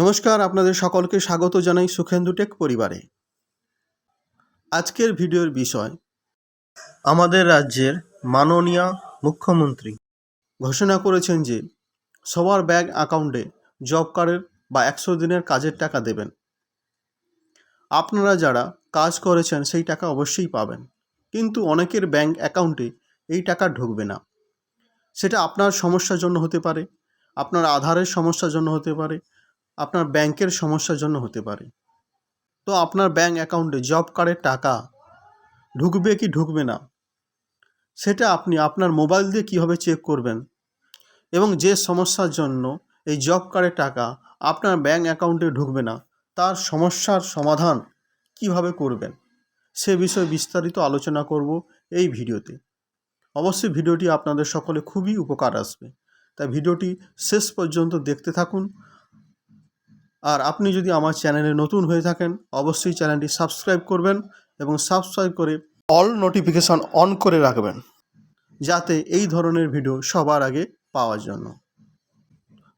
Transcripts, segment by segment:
নমস্কার, আপনাদের সকলকে স্বাগত জানাই সুখেন্দু টেক পরিবারে। আজকের ভিডিওর বিষয়, আমাদের রাজ্যের মাননীয় মুখ্যমন্ত্রী ঘোষণা করেছেন যে, সবার ব্যাংক অ্যাকাউন্টে জব কার্ডের বা একশো দিনের কাজের টাকা দেবেন। আপনারা যারা কাজ করেছেন, সেই টাকা অবশ্যই পাবেন। কিন্তু অনেকের ব্যাংক অ্যাকাউন্টে এই টাকা ঢুকবে না। সেটা আপনার সমস্যার জন্য হতে পারে, আপনার আধারের সমস্যার জন্য হতে পারে আপনার ব্যাংকের সমস্যার জন্য হতে পারে। তো আপনার ব্যাংক অ্যাকাউন্টে জব কার্ডের টাকা ঢুকবে কি ঢুকবে না, সেটা আপনি আপনার মোবাইল দিয়ে কীভাবে চেক করবেন এবং যে সমস্যার জন্য এই জব কার্ডের টাকা আপনার ব্যাংক অ্যাকাউন্টে ঢুকবে না, তার সমস্যার সমাধান কীভাবে করবেন, সে বিষয়ে বিস্তারিত আলোচনা করব এই ভিডিওতে। অবশ্যই ভিডিওটি আপনাদের সকলে খুবই উপকার আসবে। তাই ভিডিওটি শেষ পর্যন্ত দেখতে থাকুন। আর আপনি যদি আমার চ্যানেলে নতুন হয়ে থাকেন, অবশ্যই চ্যানেলটি সাবস্ক্রাইব করবেন এবং সাবস্ক্রাইব করে অল নোটিফিকেশন অন করে রাখবেন, যাতে এই ধরনের ভিডিও সবার আগে পাওয়ার জন্য।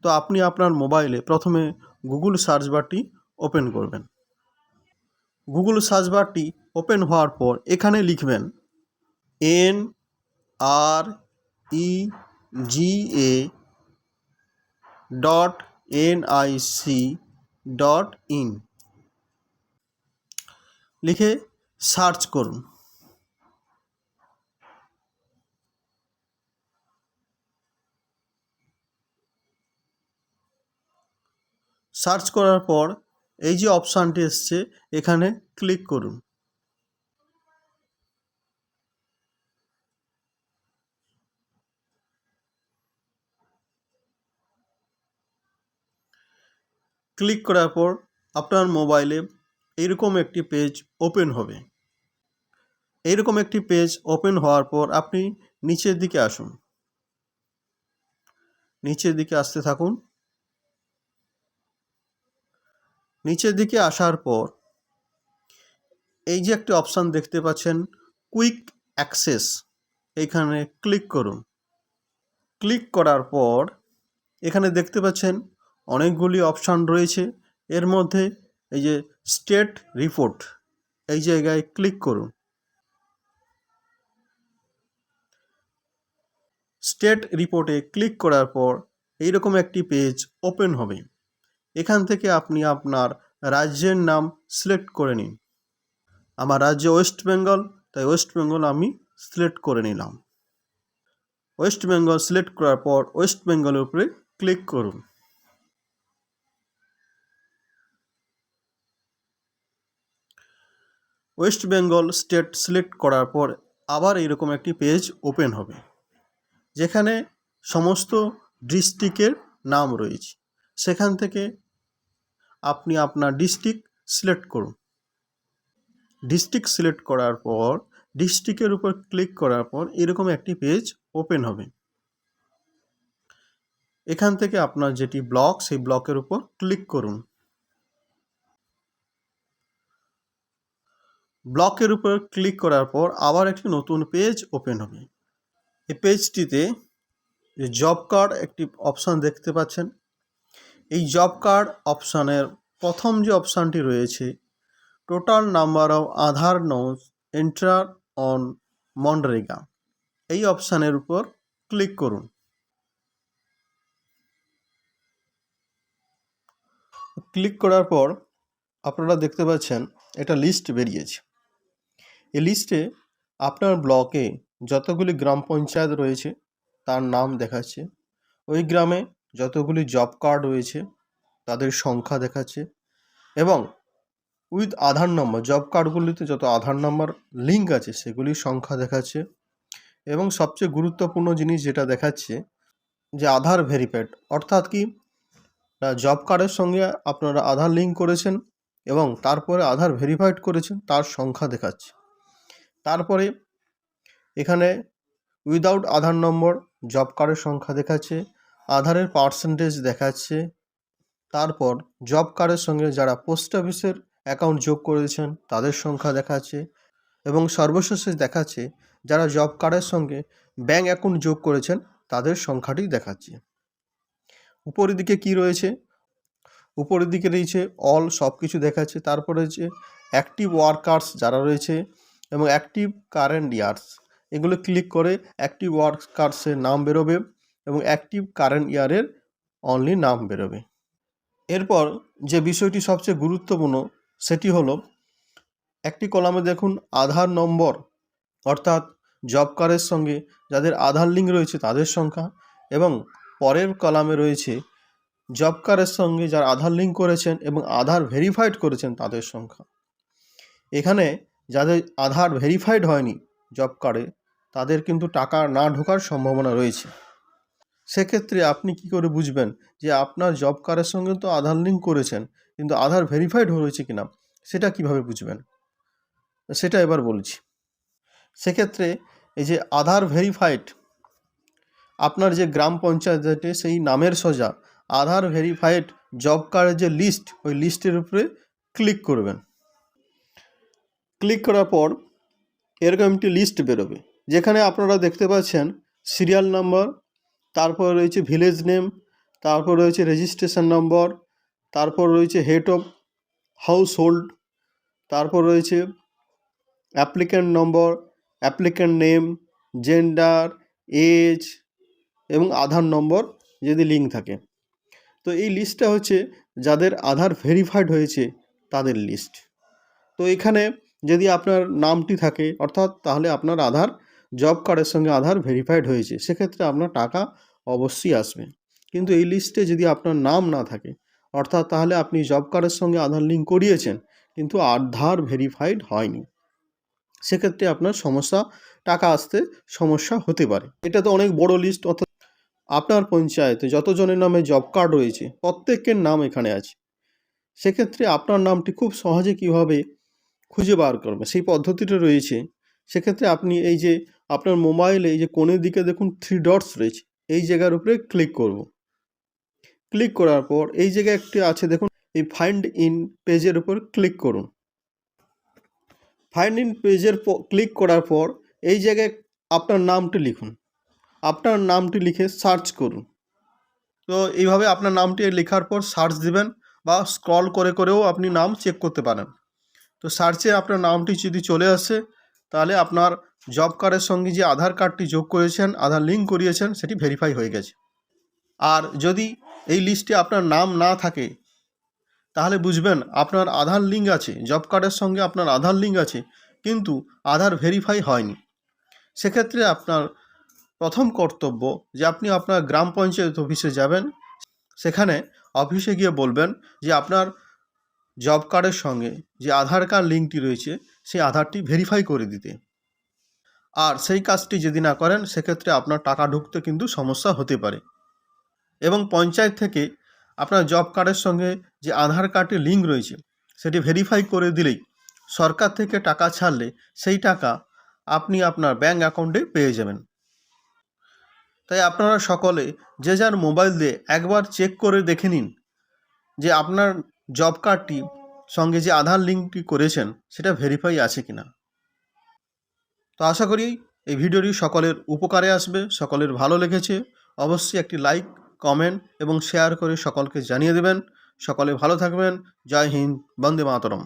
তো আপনি আপনার মোবাইলে প্রথমে গুগল সার্চ বারটি ওপেন করবেন। গুগল সার্চ বারটি ওপেন হওয়ার পর এখানে লিখবেন, N R E G A dot N I C dot in. লিখে সার্চ করুন। সার্চ করার পর এই যে অপশানটি এসছে, এখানে ক্লিক করুন। ক্লিক করার পর আপনার মোবাইলে এইরকম একটি পেজ ওপেন হবে। এইরকম একটি পেজ ওপেন হওয়ার পর আপনি নিচের দিকে আসুন। নিচের দিকে আসতে থাকুন। নিচের দিকে আসার পর এই যে একটি অপশান দেখতে পাচ্ছেন, কুইক অ্যাক্সেস এখানে ক্লিক করুন। ক্লিক করার পর এখানে দেখতে পাচ্ছেন অনেকগুলি অপশান রয়েছে। এর মধ্যে এই যে স্টেট রিপোর্ট এই জায়গায় ক্লিক করুন। স্টেট রিপোর্টে ক্লিক করার পর এইরকম একটি পেজ ওপেন হবে। এখান থেকে আপনি আপনার রাজ্যের নাম সিলেক্ট করে নিন। আমার রাজ্য ওয়েস্ট বেঙ্গল তাই ওয়েস্ট বেঙ্গল আমি সিলেক্ট করে নিলাম। ওয়েস্ট বেঙ্গল সিলেক্ট করার পর ওয়েস্ট বেঙ্গলের উপরে ক্লিক করুন। ওয়েস্ট বেঙ্গল স্টেট সিলেক্ট করার পর আবার এরকম একটি পেজ ওপেন হবে, যেখানে সমস্ত ডিস্ট্রিক্টের নাম রয়েছে। সেখান থেকে আপনি আপনার ডিস্ট্রিক্ট সিলেক্ট করুন। ডিস্ট্রিক্ট সিলেক্ট করার পর, ডিস্ট্রিক্টের উপর ক্লিক করার পর এরকম একটি পেজ ওপেন হবে। এখান থেকে আপনার যেটি ব্লক, সেই ব্লকের উপর ক্লিক করুন। ব্লকের উপর ক্লিক করার পর আবার একটি নতুন পেজ ওপেন হবে। এই পেজটিতে জব কার্ড একটি অপশান দেখতে পাচ্ছেন। এই জব কার্ড অপশানের প্রথম যে অপশানটি রয়েছে, total number of Aadhaar nos enter on MNREGA. এই অপশানের উপর ক্লিক করুন। ক্লিক করার পর আপনারা দেখতে পাচ্ছেন, এটা লিস্ট বেরিয়েছে। এই লিস্টে আপনার ব্লকে যতগুলি গ্রাম পঞ্চায়েত রয়েছে, তার নাম দেখাচ্ছে। ওই গ্রামে যতগুলি জব কার্ড রয়েছে, তাদের সংখ্যা দেখাচ্ছে এবং উইথ আধার নম্বর জব কার্ডগুলিতে যত আধার নম্বর লিঙ্ক আছে, সেগুলির সংখ্যা দেখাচ্ছে এবং সবচেয়ে গুরুত্বপূর্ণ জিনিস যেটা দেখাচ্ছে যে আধার ভেরিফাইড অর্থাৎ কি? জব কার্ডের সঙ্গে আপনারা আধার লিঙ্ক করেছেন এবং তারপরে আধার ভেরিফাইড করেছেন, তার সংখ্যা দেখাচ্ছে। তারপরে এখানে উইদাউট আধার নম্বর জব কার্ডের সংখ্যা দেখাচ্ছে, আধারের পার্সেন্টেজ দেখাচ্ছে, তারপর জব কার্ডের সঙ্গে যারা পোস্ট অফিসের অ্যাকাউন্ট যোগ করেছেন, তাদের সংখ্যা দেখাচ্ছে এবং সর্বশেষে দেখাচ্ছে যারা জব কার্ডের সঙ্গে ব্যাঙ্ক অ্যাকাউন্ট যোগ করেছেন, তাদের সংখ্যাটি দেখাচ্ছে। উপরের দিকে কি রয়েছে? উপরের দিকে রয়েছে অল সব কিছু দেখাচ্ছে, তারপরে হচ্ছে অ্যাক্টিভ ওয়ার্কার্স যারা রয়েছে এবং অ্যাক্টিভ কারেন্ট ইয়ার্স এগুলো ক্লিক করে অ্যাক্টিভ ওয়ার্কার্সের নাম বেরোবে এবং অ্যাক্টিভ কারেন্ট ইয়ারের অনলি নাম বেরোবে। এরপর যে বিষয়টি সবচেয়ে গুরুত্বপূর্ণ, সেটি হলো, একটি কলামে দেখুন আধার নম্বর, অর্থাৎ জব কার্ডের সঙ্গে যাদের আধার লিঙ্ক রয়েছে তাদের সংখ্যা এবং পরের কলামে রয়েছে জব কার্ডের সঙ্গে যারা আধার লিঙ্ক করেছেন এবং আধার ভেরিফাইড করেছেন তাদের সংখ্যা। এখানে যাদের আধার ভেরিফাইড হয়নি জব কার্ডে তাদের কিন্তু টাকা না ঢোকার সম্ভাবনা রয়েছে। সেক্ষেত্রে আপনি কি করে বুঝবেন যে আপনার জব কার্ডের সঙ্গে তো আধার লিঙ্ক করেছেন, কিন্তু আধার ভেরিফাইড হয়েছে কিনা? সেটা কীভাবে বুঝবেন? সেটা এবার বলছি। সেক্ষেত্রে এই যে আধার ভেরিফাইড আপনার যে গ্রাম পঞ্চায়েতে সেই নামের সোজা আধার ভেরিফাইড জব কার্ডের যে লিস্ট ওই লিস্টের উপরে ক্লিক করবেন। ক্লিক করার পর এরকম একটি লিস্ট বেরোবে। যেখানে আপনারা দেখতে পাচ্ছেন সিরিয়াল নাম্বার তারপর রয়েছে ভিলেজ নেম তারপর রয়েছে রেজিস্ট্রেশন নম্বর তারপর রয়েছে হেড অফ হাউস হোল্ড তারপর রয়েছে applicant number applicant name gender age এবং আধার নম্বর যদি লিঙ্ক থাকে। তো এই লিস্টটা হচ্ছে যাদের আধার ভেরিফাইড হয়েছে তাদের লিস্ট তো এখানে যদি আপনার নামটি থাকে, অর্থাৎ তাহলে আপনার আধার জব কার্ডের সঙ্গে আধার ভেরিফাইড হয়েছে, সেক্ষেত্রে আপনার টাকা অবশ্যই আসবে। কিন্তু এই লিস্টে যদি আপনার নাম না থাকে, অর্থাৎ তাহলে আপনি জব কার্ডের সঙ্গে আধার লিঙ্ক করিয়েছেন, কিন্তু আধার ভেরিফাইড হয়নি। সেক্ষেত্রে আপনার সমস্যা, টাকা আসতে সমস্যা হতে পারে। এটা তো অনেক বড় লিস্ট অর্থাৎ আপনার পঞ্চায়েতে যতজনের নামে জব কার্ড রয়েছে, প্রত্যেকের নাম এখানে আছে। সেক্ষেত্রে আপনার নামটি খুব সহজে কীভাবে খুঁজে বার করবে। সেই পদ্ধতিটা রয়েছে। সেক্ষেত্রে আপনি এই যে আপনার মোবাইলে এই যে কোণের দিকে দেখুন থ্রি ডটস রয়েছে। এই জায়গার উপরে ক্লিক করব। ক্লিক করার পর এই জায়গায় একটি আছে দেখুন, এই ফাইন্ড ইন পেজের উপর ক্লিক করুন। ফাইন্ড ইন পেজের ক্লিক করার পর এই জায়গায় আপনার নামটি লিখুন। আপনার নামটি লিখে সার্চ করুন। তো এইভাবে আপনার নামটি লেখার পর সার্চ দিবেন বা স্ক্রল করে করেও আপনি নাম চেক করতে পারেন। তো সার্চে আপনার নামটি যদি চলে আসে, তাহলে আপনার জব কার্ডের সঙ্গে যে আধার কার্ডটি যোগ করেছেন আধার লিঙ্ক করিয়েছেন, সেটি ভেরিফাই হয়ে গেছে। আর যদি এই লিস্টে আপনার নাম না থাকে, তাহলে বুঝবেন আপনার আধার লিঙ্ক আছে জব কার্ডের সঙ্গে আপনার আধার লিঙ্ক আছে, কিন্তু আধার ভেরিফাই হয়নি। সেক্ষেত্রে আপনার প্রথম কর্তব্য যে আপনি আপনার গ্রাম পঞ্চায়েত অফিসে যাবেন, সেখানে অফিসে গিয়ে বলবেন যে আপনার জব কার্ডের সঙ্গে যে আধার কার্ড লিঙ্কটি রয়েছে, সেই আধারটি ভেরিফাই করে দিতে। আর সেই কাজটি যদি না করেন, সেক্ষেত্রে আপনার টাকা ঢুকতে কিন্তু সমস্যা হতে পারে। এবং পঞ্চায়েত থেকে আপনার জব কার্ডের সঙ্গে যে আধার কার্ডটি লিঙ্ক রয়েছে, সেটি ভেরিফাই করে দিলেই সরকার থেকে টাকা ছাড়লে সেই টাকা আপনি আপনার ব্যাঙ্ক অ্যাকাউন্টে পেয়ে যাবেন। তাই আপনারা সকলে যে যার মোবাইল দিয়ে একবার চেক করে দেখে নিন যে আপনার জব কার্ডটি সঙ্গে যে আধার লিঙ্কটি করেছেন, সেটা ভেরিফাই আছে কিনা? তো আশা করি এই ভিডিওটি সকলের উপকারে আসবে, সকলের ভালো লেগেছে। অবশ্যই একটি লাইক কমেন্ট এবং শেয়ার করে সকলকে জানিয়ে দেবেন। সকলে ভালো থাকবেন। জয় হিন্দ, বন্দে মাতরম।